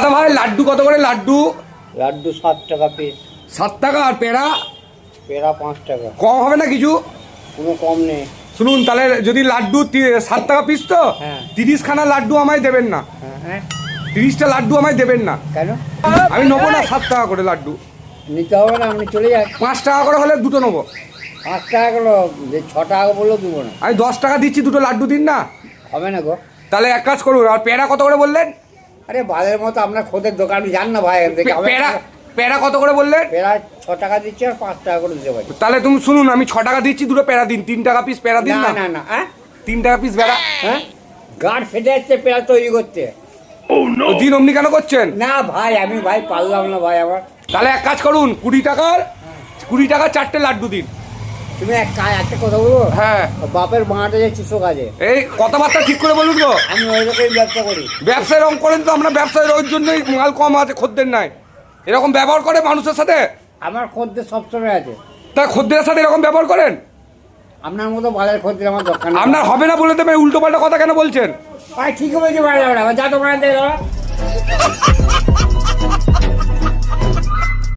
দাদা ভাই লাড্ডু কত করে লাড্ডু? লাড্ডু সাত টাকা পিস সাত টাকা আর পেড়া? পেড়া পাঁচ টাকা। কম হবে না কিছু? কোনো কম নেই। শুনুন তাহলে যদি লাড্ডু সাত টাকা পিস তো? হ্যাঁ। তিরিশ খানা লাড্ডু আমায় দেবেন না। হ্যাঁ হ্যাঁ। তিরিশটা লাড্ডু আমায় দেবেন না। কেন? আমি নেব না সাত টাকা করে লাড্ডু। নিতে হবে না আপনি চলে যান পাঁচ টাকা করে হলে দুটো নেব। পাঁচ টাকা করে যে ছ টাকা বললেও দেবো না। আমি দশ টাকা দিচ্ছি দুটো লাড্ডু দিন না। হবে না গো। তাহলে এক কাজ করুন আর পেড়া কত করে বললেন? আরে বাজারের মতো আপনার খোদের দোকান যান না ভাই পে- পেড়া পেড়া কত করে বললেন? পেড়া ছ টাকা দিচ্ছে আর পাঁচ টাকা করে দিতে পারি। তাহলে তুমি শুনুন আমি ছ টাকা দিচ্ছি দুটো পেড়া দিন তিন টাকা পিস পেড়া দিন না না? না হ্যাঁ? তিন টাকা পিস পেড়া হ্যাঁ? গাঁট ফেটে যাচ্ছে পেড়া তৈরি করতে। দিন অমনি কেন করছেন? না ভাই আমি ভাই পারলাম না ভাই আমার। তাহলে এক কাজ করুন কুড়ি টাকার কুড়ি টাকা চারটে লাড্ডু দিন। তুমি এক একটা কথা বলব? হ্যাঁ। বাপের কাজে। এই কথাবার্তা ঠিক করে বলুন তো। আমি ওই রকমই ব্যবসা করি। ব্যবসায় রং করেন তো আমরা ব্যবসায় ওই জন্যই মাল কম আছে খদ্দের নাই। এরকম ব্যবহার করে মানুষের সাথে? আমার খদ্দের সবসময় আছে। তা খদ্দের সাথে এরকম ব্যবহার করেন? আপনার মতো বালের খদ্দের আমার দরকার আপনার হবে না বলে দেবে উল্টো পাল্টা কথা কেন বলছেন? ভাই ঠিক বলছি যা তোমরা